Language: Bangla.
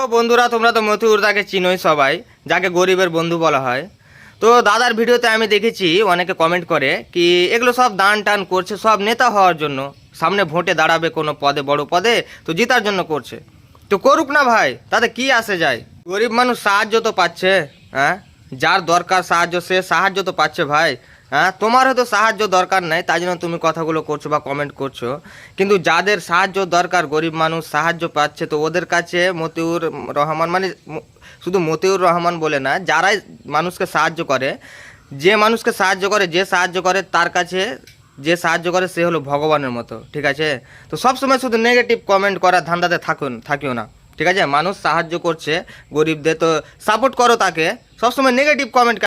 তো বন্ধুরা, তোমরা তো মথুরদাকে চিনোই সবাই, যাকে গরিবের বন্ধু বলা হয়। তো দাদার ভিডিওতে আমি দেখেছি, অনেকে কমেন্ট করে কি এগুলো সব দান টান করছে, সব নেতা হওয়ার জন্য। সামনে ভোটে দাঁড়াবে কোনো পদে, বড় পদে, তো জিতার জন্য করছে। তো করুক না ভাই, তাতে কি আসে যায়? গরিব মানুষ সাহায্য তো পাচ্ছে হ্যাঁ? যার দরকার সাহায্য, সে সাহায্য তো পাচ্ছে ভাই। হ্যাঁ তোমার হয়তো সাহায্য দরকার নাই, তাই জন্য তুমি কথাগুলো করছ বা কমেন্ট করছ। কিন্তু যাদের সাহায্য দরকার, গরিব মানুষ সাহায্য পাচ্ছে, তো ওদের কাছে মতিউর রহমান মানে শুধু মতিউর রহমান বলে না, যারাই মানুষকে সাহায্য করে, যে মানুষকে সাহায্য করে, যে সাহায্য করে, তার কাছে যে সাহায্য করে, সে হলো ভগবানের মতো, ঠিক আছে? তো সবসময় শুধু নেগেটিভ কমেন্ট করার ধান্দাতে থাকুন, থাকিও না। ঠিক আছে? মানুষ সাহায্য করছে গরিবদের তো সাপোর্ট করো তাকে। সবসময় নেগেটিভ কমেন্ট